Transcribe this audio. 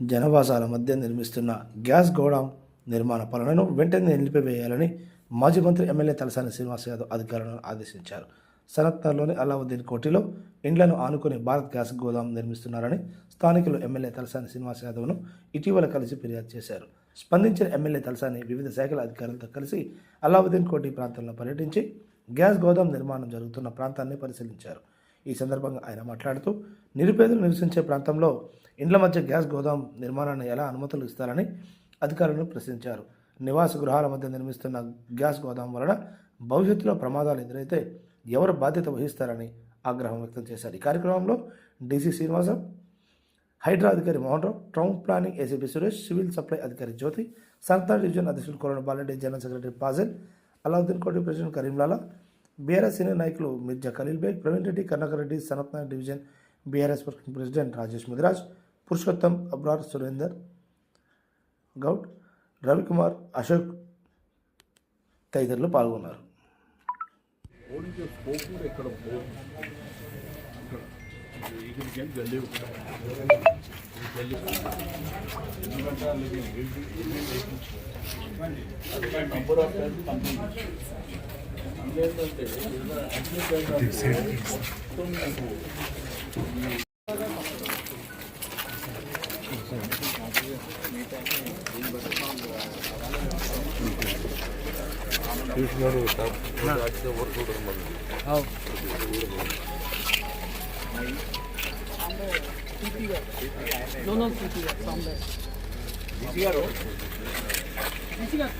జనవాసాల మధ్య నిర్మిస్తున్న gas godown నిర్మాణ పనులను వెంటనే నిలిపివేయాలని మాజీ మంత్రి ఎమ్మెల్యే తలసాని శ్రీనివాస్ యాదవ్ అధికారులను ఆదేశించారు. సనత్నర్లోని అలావుద్దీన్ కోటిలో ఇండ్లను ఆనుకుని భారత్ గ్యాస్ గోదాం నిర్మిస్తున్నారని స్థానికులు ఎమ్మెల్యే తలసాని శ్రీనివాస్ యాదవ్ను ఇటీవల కలిసి ఫిర్యాదు చేశారు. స్పందించిన ఎమ్మెల్యే తలసాని వివిధ శాఖల అధికారులతో కలిసి అలావుద్దీన్ కోటి ప్రాంతంలో పర్యటించి గ్యాస్ గోదాం నిర్మాణం జరుగుతున్న ప్రాంతాన్ని పరిశీలించారు. ఈ సందర్భంగా ఆయన మాట్లాడుతూ నిరుపేదలు నివసించే ప్రాంతంలో ఇండ్ల మధ్య గ్యాస్ గోదాం నిర్మాణాన్ని ఎలా అనుమతులు ఇస్తారని అధికారులను ప్రశ్నించారు. నివాస గృహాల మధ్య నిర్మిస్తున్న గ్యాస్ గోదాం వలన భవిష్యత్తులో ప్రమాదాలు ఎదురైతే ఎవరు బాధ్యత వహిస్తారని ఆగ్రహం వ్యక్తం చేశారు. ఈ కార్యక్రమంలో డీసీ శ్రీనివాసం హైడ్రా అధికారి Mohan Rao town planning ACP Suresh civil supply అధికారి జ్యోతి సంతాన డివిజన్ అధ్యక్షుడు Korana Balareddy general secretary Fazil Alauddin Koti president Karimlala BRS senior నాయకులు Mirza Khalil Baig Praveen Reddy Karunakar Reddy సనత్న division BRS working president Rajesh Mudiraj Purushottam Abrar Surender Goud Ravikumar Ashok తదితరులు పాల్గొన్నారు. ఎందుకంటే 너는 두기야, 선배. 이 시간으로? 이 시간.